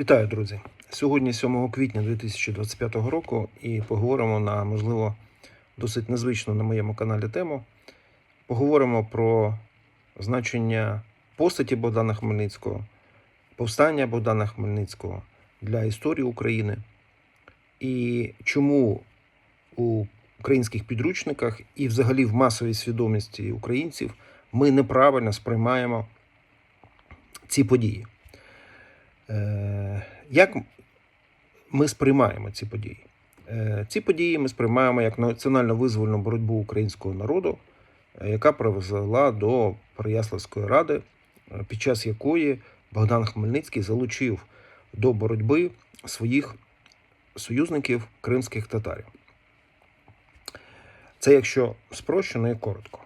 Вітаю, друзі! Сьогодні 7 квітня 2025 року і поговоримо на, можливо, досить незвичну на моєму каналі тему. Поговоримо про значення постаті Богдана Хмельницького, повстання Богдана Хмельницького для історії України і чому у українських підручниках і взагалі в масовій свідомості українців ми неправильно сприймаємо ці події. Е, Як ми сприймаємо ці події? Е, Ці події ми сприймаємо як національно визвольну боротьбу українського народу, е, яка привела до Переяславської ради, під час якої Богдан Хмельницький залучив до боротьби своїх союзників кримських татарів. Це якщо спрощено і коротко.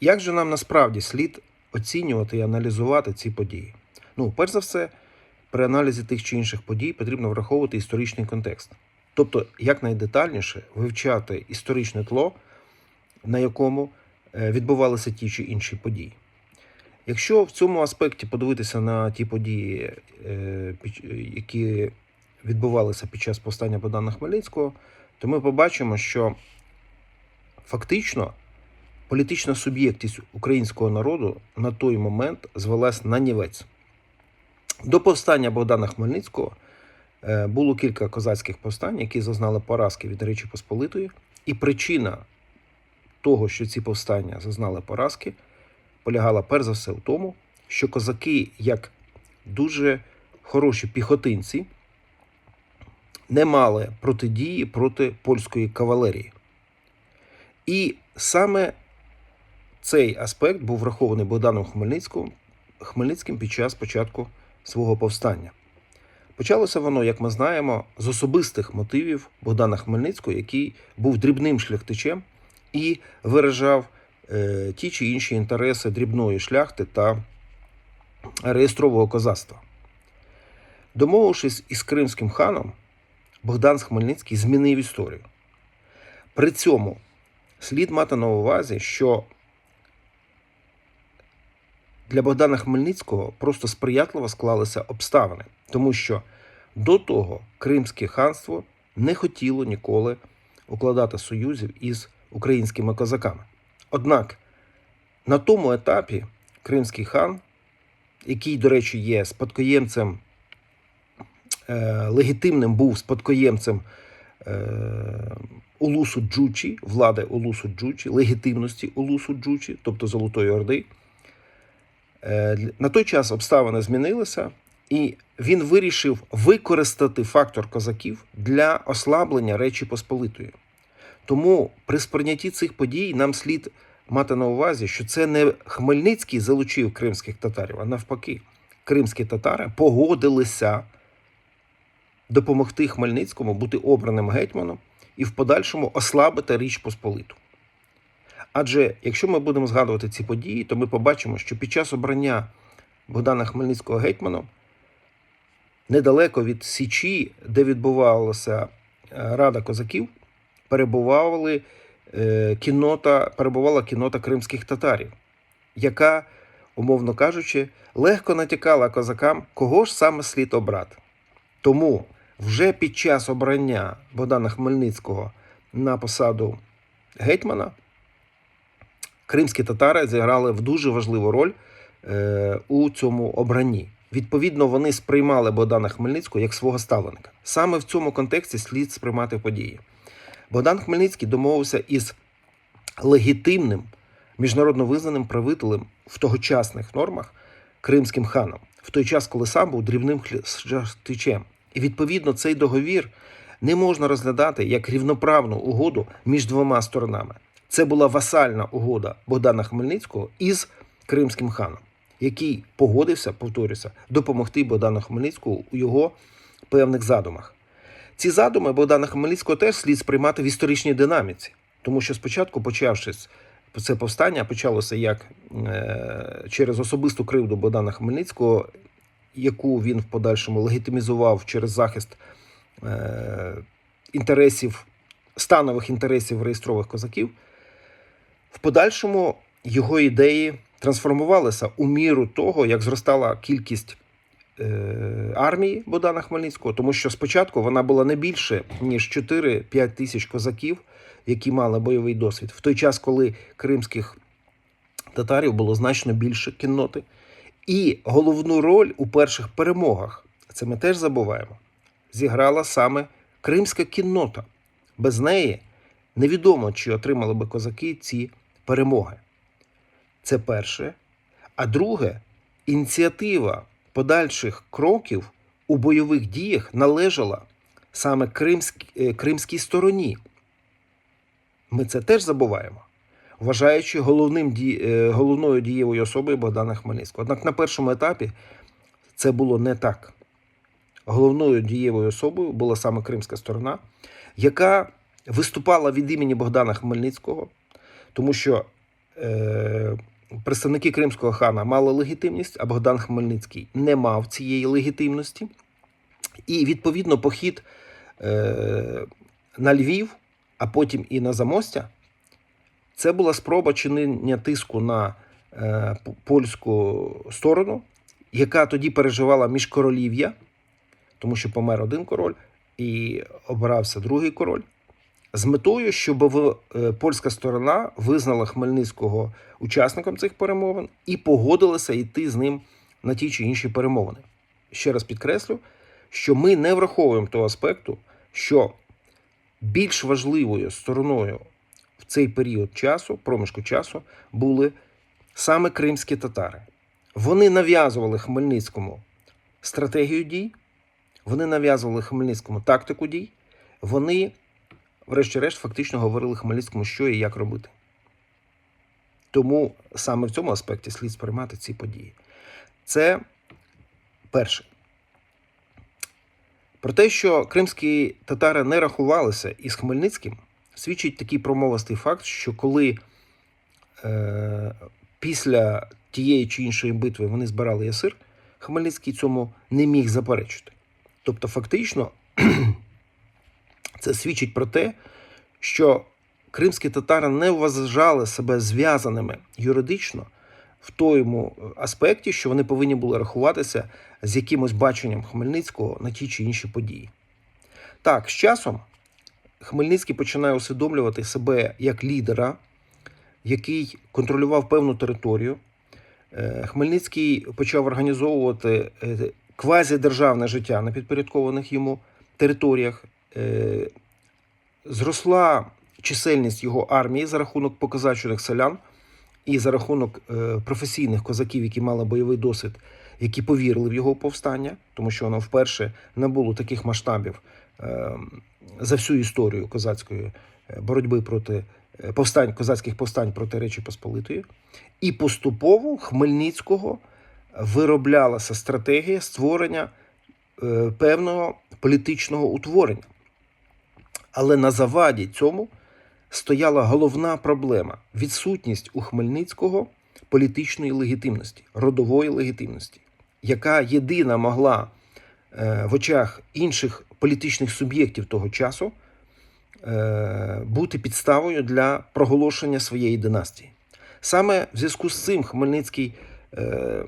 Як же нам насправді слід оцінювати і аналізувати ці події? Ну, перш за все, при аналізі тих чи інших подій потрібно враховувати історичний контекст. Тобто, якнайдетальніше вивчати історичне тло, на якому е, відбувалися ті чи інші події. Якщо в цьому аспекті подивитися на ті події, е, які відбувалися під час повстання Богдана Хмельницького, то ми побачимо, що фактично політична суб'єктність українського народу на той момент звелась на нівець. До повстання Богдана Хмельницького е, було кілька козацьких повстань, які зазнали поразки від Речі Посполитої, і причина того, що ці повстання зазнали поразки, полягала перш за все в тому, що козаки, як дуже хороші піхотинці, не мали протидії проти польської кавалерії. І саме цей аспект був врахований Богданом Хмельницьким, під час початку свого повстання. Почалося воно, як ми знаємо, з особистих мотивів Богдана Хмельницького, який був дрібним шляхтичем і виражав е, ті чи інші інтереси дрібної шляхти та реєстрового козацтва. Домовившись із кримським ханом, Богдан Хмельницький змінив історію. При цьому слід мати на увазі, що для Богдана Хмельницького просто сприятливо склалися обставини, тому що до того Кримське ханство не хотіло ніколи укладати союзів із українськими козаками. Однак на тому етапі Кримський хан, який, до речі, є спадкоємцем, е, легітимним був спадкоємцем е, Улусу Джучі, влади Улусу Джучі, легітимності Улусу Джучі, тобто Золотої Орди. Е, На той час обставини змінилися, і він вирішив використати фактор козаків для ослаблення Речі Посполитої. Тому при сприйнятті цих подій нам слід мати на увазі, що це не Хмельницький залучив кримських татарів, а навпаки, кримські татари погодилися допомогти Хмельницькому бути обраним гетьманом і в подальшому ослабити Річ Посполиту. Адже якщо ми будемо згадувати ці події, то ми побачимо, що під час обрання Богдана Хмельницького гетьманом недалеко від Січі, де відбувалася е, Рада козаків, перебували е, кіннота, перебувала кіннота кримських татарів, яка, умовно кажучи, легко натякала козакам, кого ж саме слід обрати. Тому вже під час обрання Богдана Хмельницького на посаду гетьмана кримські татари зіграли в дуже важливу роль е, у цьому обранні. Відповідно, вони сприймали Богдана Хмельницького як свого ставленика. Саме в цьому контексті слід сприймати події. Богдан Хмельницький домовився із легітимним міжнародно визнаним правителем в тогочасних нормах кримським ханом, в той час, коли сам був дрібним шляхтичем. І відповідно цей договір не можна розглядати як рівноправну угоду між двома сторонами. Це була васальна угода Богдана Хмельницького із кримським ханом, який погодився, повторюся, допомогти Богдану Хмельницькому у його певних задумах. Ці задуми Богдана Хмельницького теж слід сприймати в історичній динаміці, тому що спочатку, почавшись це повстання, почалося як е, через особисту кривду Богдана Хмельницького, яку він в подальшому легітимізував через захист е, інтересів, станових інтересів реєстрових козаків. В подальшому його ідеї трансформувалися у міру того, як зростала кількість е, армії Богдана Хмельницького, тому що спочатку вона була не більше ніж 4-5 тисяч козаків, які мали бойовий досвід, в той час, коли кримських татарів було значно більше кінноти. І головну роль у перших перемогах, це ми теж забуваємо, зіграла саме кримська кіннота. Без неї невідомо, чи отримали би козаки ці перемоги. Це перше. А друге, ініціатива подальших кроків у бойових діях належала саме кримськ- е, кримській стороні. Ми це теж забуваємо, вважаючи головним, е, головною дієвою особою Богдана Хмельницького. Однак на першому етапі це було не так. Головною дієвою особою була саме кримська сторона, яка виступала від імені Богдана Хмельницького, тому що е, представники кримського хана мали легітимність, а Богдан Хмельницький не мав цієї легітимності. І відповідно похід е, на Львів, а потім і на Замостя, це була спроба чинення тиску на е, польську сторону, яка тоді переживала міжкоролів'я, тому що помер один король і обирався другий король, з метою, щоб е, польська сторона визнала Хмельницького учасником цих перемовин і погодилася йти з ним на ті чи інші перемовини. Ще раз підкреслю, що ми не враховуємо того аспекту, що більш важливою стороною в цей період часу, проміжку часу, були саме кримські татари. Вони нав'язували Хмельницькому стратегію дій, вони нав'язували Хмельницькому тактику дій, вони, врешті-решт, фактично говорили Хмельницькому, що і як робити. Тому саме в цьому аспекті слід сприймати ці події. Це перше. Про те, що кримські татари не рахувалися із Хмельницьким, свідчить такий промовистий факт, що коли е, після тієї чи іншої битви вони збирали ясир, Хмельницький цьому не міг заперечити. Тобто, фактично, це свідчить про те, що кримські татари не вважали себе зв'язаними юридично в тому аспекті, що вони повинні були рахуватися з якимось баченням Хмельницького на ті чи інші події. Так, з часом Хмельницький починає усвідомлювати себе як лідера, який контролював певну територію. Е, Хмельницький почав організовувати е, квазідержавне життя на підпорядкованих йому територіях. Е, Зросла чисельність його армії за рахунок показачених селян і за рахунок е, професійних козаків, які мали бойовий досвід, які повірили в його повстання, тому що воно вперше набуло таких масштабів е, за всю історію козацької боротьби проти повстань, козацьких повстань проти Речі Посполитої. І поступово Хмельницького вироблялася стратегія створення певного політичного утворення. Але на заваді цьому стояла головна проблема відсутність у Хмельницького політичної легітимності, родової легітимності, яка єдина могла е, в очах інших політичних суб'єктів того часу е, бути підставою для проголошення своєї династії. Саме в зв'язку з цим Хмельницький е,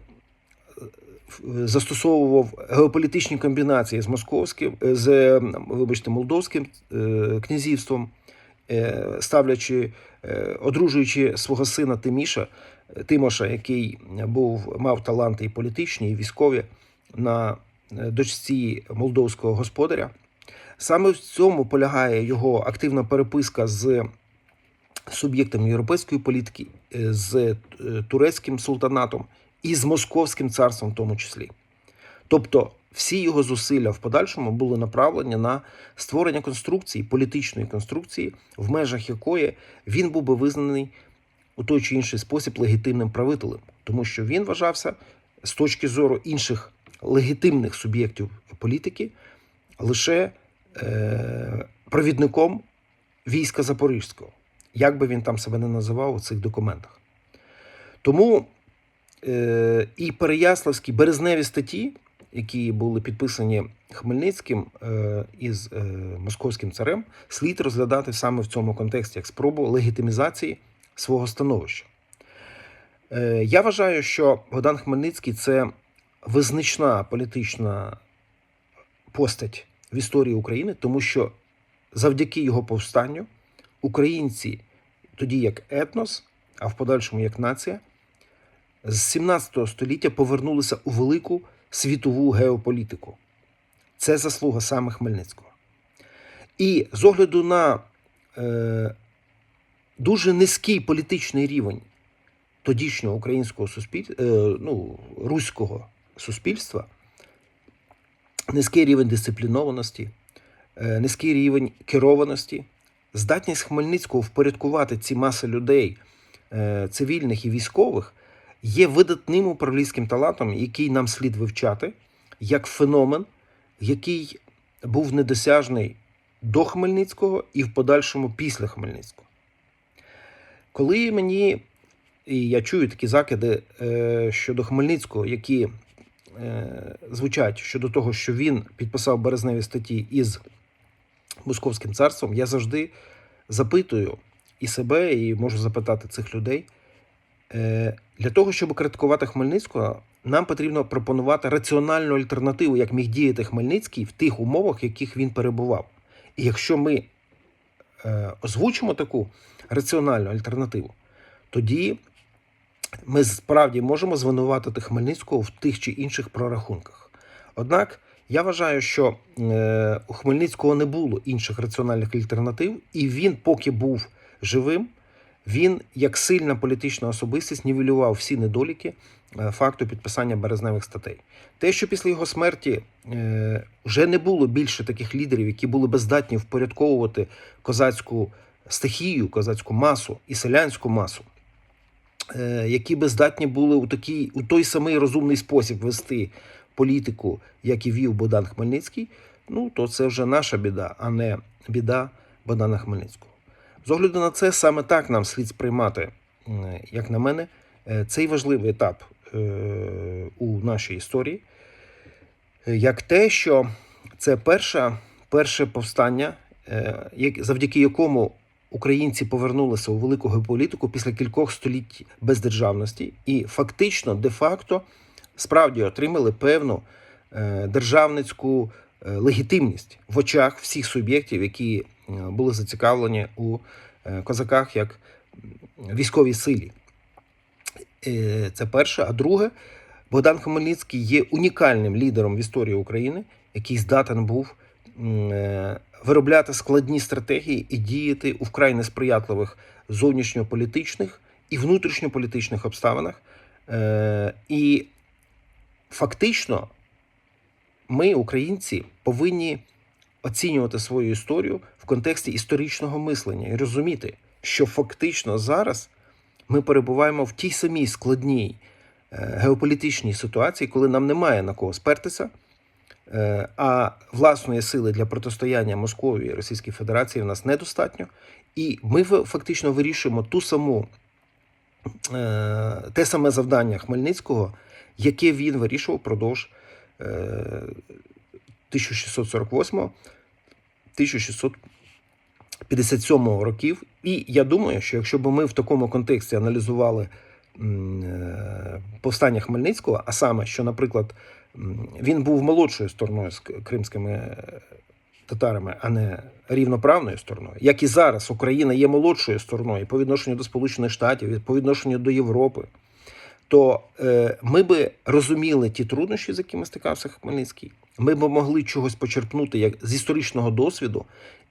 застосовував геополітичні комбінації з московським, з е, вибачте, молдовським е, князівством, е, ставлячи, е, одружуючи свого сина Тиміша, Тимоша, який був мав таланти і політичні, і військові на е, дочці молдовського господаря. Саме в цьому полягає його активна переписка з суб'єктами європейської політики, е, з е, турецьким султанатом і з московським царством, в тому числі. Тобто, всі його зусилля в подальшому були направлені на створення конструкції, політичної конструкції, в межах якої він був би визнаний у той чи інший спосіб легітимним правителем, тому що він вважався з точки зору інших легітимних суб'єктів політики лише е, провідником війська Запорізького, як би він там себе не називав у цих документах. Тому і Переяславські березневі статті, які були підписані Хмельницьким е, із е, московським царем, слід розглядати саме в цьому контексті як спробу легітимізації свого становища. Е, я вважаю, що Богдан Хмельницький це визначна політична постать в історії України, тому що завдяки його повстанню українці, тоді як етнос, а в подальшому як нація, з 17 століття повернулися у велику світову геополітику. Це заслуга саме Хмельницького. І з огляду на е, дуже низький політичний рівень тодішнього українського суспільства, е, ну, руського суспільства, низький рівень дисциплінованості, е, низький рівень керованості, здатність Хмельницького впорядкувати ці маси людей, е, цивільних і військових, є видатним управлінським талантом, який нам слід вивчати, як феномен, який був недосяжний до Хмельницького і в подальшому після Хмельницького. Коли мені, і я чую такі закиди е, щодо Хмельницького, які е, звучать щодо того, що він підписав березневі статті із Московським царством, я завжди запитую і себе, і можу запитати цих людей. Е, для того, щоб критикувати Хмельницького, нам потрібно пропонувати раціональну альтернативу, як міг діяти Хмельницький в тих умовах, в яких він перебував. І якщо ми е, озвучимо таку раціональну альтернативу, тоді ми справді можемо звинуватити Хмельницького в тих чи інших прорахунках. Однак я вважаю, що е, у Хмельницького не було інших раціональних альтернатив, і він, поки був живим, він як сильна політична особистість нівелював всі недоліки е, факту підписання березневих статей. Те, що після його смерті е, вже не було більше таких лідерів, які були би здатні впорядковувати козацьку стихію, козацьку масу і селянську масу, е, які би здатні були у такий у той самий розумний спосіб вести політику, як і вів Богдан Хмельницький, ну то це вже наша біда, а не біда Богдана Хмельницького. З огляду на це, саме так нам слід сприймати, як на мене, е, цей важливий етап е, у нашій історії, е, як те, що це перша, перше повстання, е, завдяки якому українці повернулися у велику геополітику після кількох століть бездержавності, і фактично, де-факто, справді отримали певну е, державницьку е, легітимність в очах всіх суб'єктів, які е, були зацікавлені у е, козаках як військовій силі. Е, Це перше. А друге, Богдан Хмельницький є унікальним лідером в історії України, який здатен був е, виробляти складні стратегії і діяти у вкрай несприятливих зовнішньополітичних і внутрішньополітичних обставинах. Е, І фактично ми, українці, повинні оцінювати свою історію в контексті історичного мислення і розуміти, що фактично зараз ми перебуваємо в тій самій складній е, геополітичній ситуації, коли нам немає на кого спертися, е, а власної сили для протистояння Московії і Російській Федерації в нас недостатньо, і ми фактично вирішуємо ту саму. Е, те саме завдання Хмельницького, яке він вирішував продовж 1648 1657 років. І я думаю, що якщо б ми в такому контексті аналізували е, повстання Хмельницького, а саме, що, наприклад, він був молодшою стороною з кримськими е, татарами, а не рівноправною стороною, як і зараз Україна є молодшою стороною по відношенню до Сполучених Штатів, по відношенню до Європи то е, ми би розуміли ті труднощі, з якими стикався Хмельницький. Ми б могли чогось почерпнути як з історичного досвіду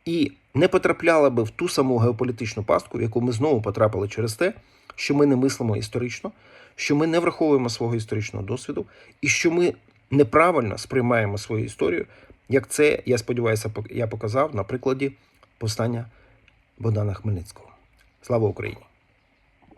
і не потрапляли би в ту саму геополітичну пастку, в яку ми знову потрапили через те, що ми не мислимо історично, що ми не враховуємо свого історичного досвіду, і що ми неправильно сприймаємо свою історію, як це, я сподіваюся, я показав на прикладі повстання Богдана Хмельницького. Слава Україні!